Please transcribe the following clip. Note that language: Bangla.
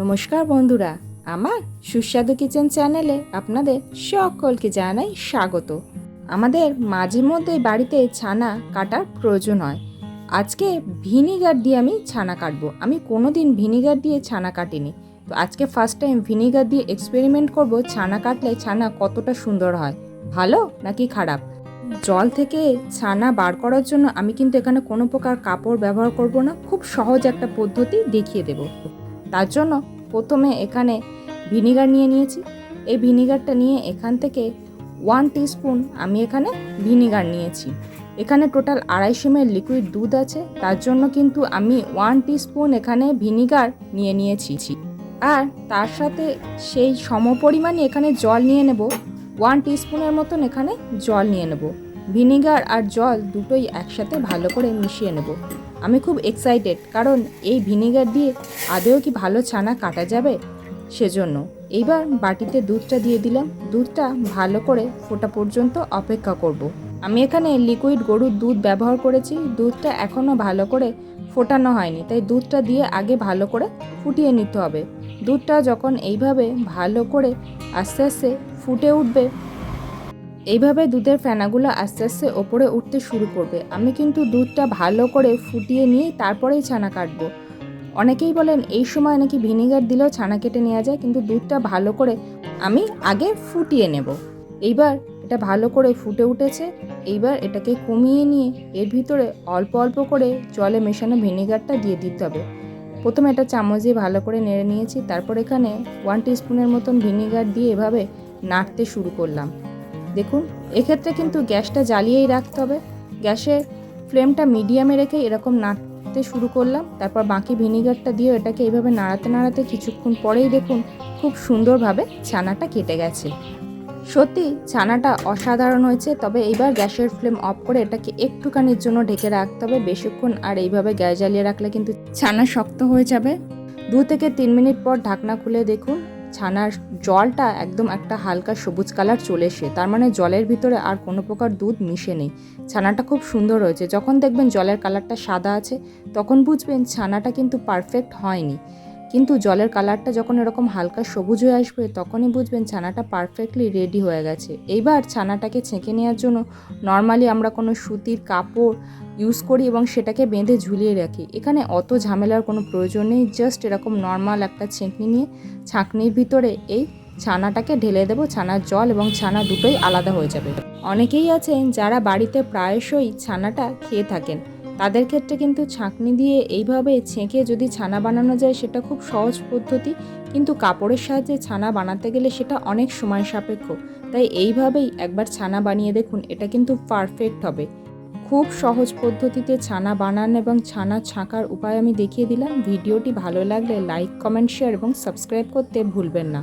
নমস্কার বন্ধুরা, আমার সুস্বাদু কিচেন চ্যানেলে আপনাদের সকলকে জানাই স্বাগত। আমাদের মাঝে মধ্যে বাড়িতে ছানা কাটার প্রয়োজন হয়। আজকে ভিনিগার দিয়ে আমি ছানা কাটবো। আমি কোনো দিন ভিনিগার দিয়ে ছানা কাটিনি। তো আজকে ফার্স্ট টাইম ভিনিগার দিয়ে এক্সপেরিমেন্ট করব ছানা কাটলে ছানা কতটা সুন্দর হয়। ভালো নাকি খারাপ? জল থেকে ছানা বার করার জন্য আমি কিন্তু এখানে কোনো প্রকার কাপড় ব্যবহার করব না। খুব সহজ একটা পদ্ধতি দেখিয়ে দেব। তার জন্য প্রথমে এখানে ভিনিগার নিয়ে নিয়েছি। এই ভিনিগারটা নিয়ে এখান থেকে ওয়ান স্পুন আমি এখানে ভিনিগার নিয়েছি। এখানে টোটাল আড়াইশো এম লিকুইড দুধ আছে। তার জন্য কিন্তু আমি ওয়ান স্পুন এখানে ভিনিগার নিয়ে নিয়েছি। আর তার সাথে সেই সমপরিমাণে এখানে জল নিয়ে নেব। ওয়ান স্পুনের মতন এখানে জল নিয়ে নেব। ভিনিগার আর জল দুটোই একসাথে ভালো করে মিশিয়ে নেব। আমি খুব এক্সাইটেড কারণ এই ভিনিগার দিয়ে আদেও কি ভালো ছানা কাটা যাবে? সেজন্য এইবার বাটিতে দুধটা দিয়ে দিলাম। দুধটা ভালো করে ফোটা পর্যন্ত অপেক্ষা করব। আমি এখানে লিকুইড গরুর দুধ ব্যবহার করেছি। দুধটা এখনও ভালো করে ফোটানো হয়নি, তাই দুধটা দিয়ে আগে ভালো করে ফুটিয়ে নিতে হবে। দুধটা যখন এইভাবে ভালো করে আস্তে আস্তে ফুটে উঠবে এইভাবে দুধের ফেনাগুলো আস্তে আস্তে ওপরে উঠতে শুরু করবে। আমি কিন্তু দুধটা ভালো করে ফুটিয়ে নিয়ে তারপরেই ছানা কাটবো। অনেকেই বলেন, এই সময় নাকি ভিনিগার দিলেও ছানা কেটে নেওয়া যায়, কিন্তু দুধটা ভালো করে আমি আগে ফুটিয়ে নেব। এইবার এটা ভালো করে ফুটে উঠেছে। এইবার এটাকে কমিয়ে নিয়ে এর ভিতরে অল্প অল্প করে জলে মেশানো ভিনিগারটা দিয়ে দিতে হবে। প্রথমে এটা চামচ দিয়ে ভালো করে নেড়ে নিয়েছি। তারপর এখানে ওয়ান স্পুনের মতন ভিনিগার দিয়ে এভাবে নাড়তে শুরু করলাম। দেখুন, এক্ষেত্রে কিন্তু গ্যাসটা জ্বালিয়েই রাখতে হবে। গ্যাসে ফ্লেমটা মিডিয়ামে রেখে এরকম নাড়তে শুরু করলাম। তারপর বাকি ভিনিগারটা দিয়ে এটাকে এইভাবে নাড়াতে নাড়াতে কিছুক্ষণ পরেই দেখুন খুব সুন্দরভাবে ছানাটা কেটে গেছে। সত্যি, ছানাটা অসাধারণ হয়েছে, তবে এইবার গ্যাসের ফ্লেম অফ করে এটাকে একটুখানির জন্য ঢেকে রাখতে হবে বেশিক্ষণ, আর এইভাবে গ্যাস জ্বালিয়ে রাখলে কিন্তু ছানা শক্ত হয়ে যাবে। দু থেকে তিন মিনিট পর ঢাকনা খুলে দেখুন ছানার জলটা একদম একটা হালকা সবুজ কালার চলে এসে, তার মানে জলের ভিতরে আর কোনো প্রকার দুধ মিশে নেই। ছানাটা খুব সুন্দর হয়েছে। যখন দেখবেন জলের কালারটা সাদা আছে, তখন বুঝবেন ছানাটা কিন্তু পারফেক্ট হয়নি। কিন্তু জলের কালারটা যখন এরকম হালকা সবুজ হয়ে আসবে, তখনই বুঝবেন ছানাটা পারফেক্টলি রেডি হয়ে গেছে। এইবার ছানাটাকে ছেঁকে নেওয়ার জন্য নর্মালি আমরা কোনো সুতির কাপড় ইউজ করি এবং সেটাকে বেঁধে ঝুলিয়ে রাখি। এখানে অত ঝামেলার কোনো প্রয়োজন নেই জাস্ট এরকম নর্মাল একটা ছেঁকনি নিয়ে ছাঁকনির ভিতরে এই ছানাটাকে ঢেলে দেবো, ছানার জল এবং ছানা দুটোই আলাদা হয়ে যাবে। অনেকেই আছেন যারা বাড়িতে প্রায়শই ছানাটা খেয়ে থাকেন। তাদের ক্ষেত্রে কিন্তু ছাঁকনি দিয়ে এইভাবে ছেঁকে যদি ছানা বানানো যায়, সেটা খুব সহজ পদ্ধতি। কিন্তু কাপড়ের সাহায্যে ছানা বানাতে গেলে সেটা অনেক সময় সাপেক্ষ। তাই এইভাবেই একবার ছানা বানিয়ে দেখুন, এটা কিন্তু পারফেক্ট হবে। খুব সহজ পদ্ধতিতে ছানা বানান এবং ছানা ছাঁকার উপায় আমি দেখিয়ে দিলাম। ভিডিওটি ভালো লাগলে লাইক কমেন্ট শেয়ার এবং সাবস্ক্রাইব করতে ভুলবেন না।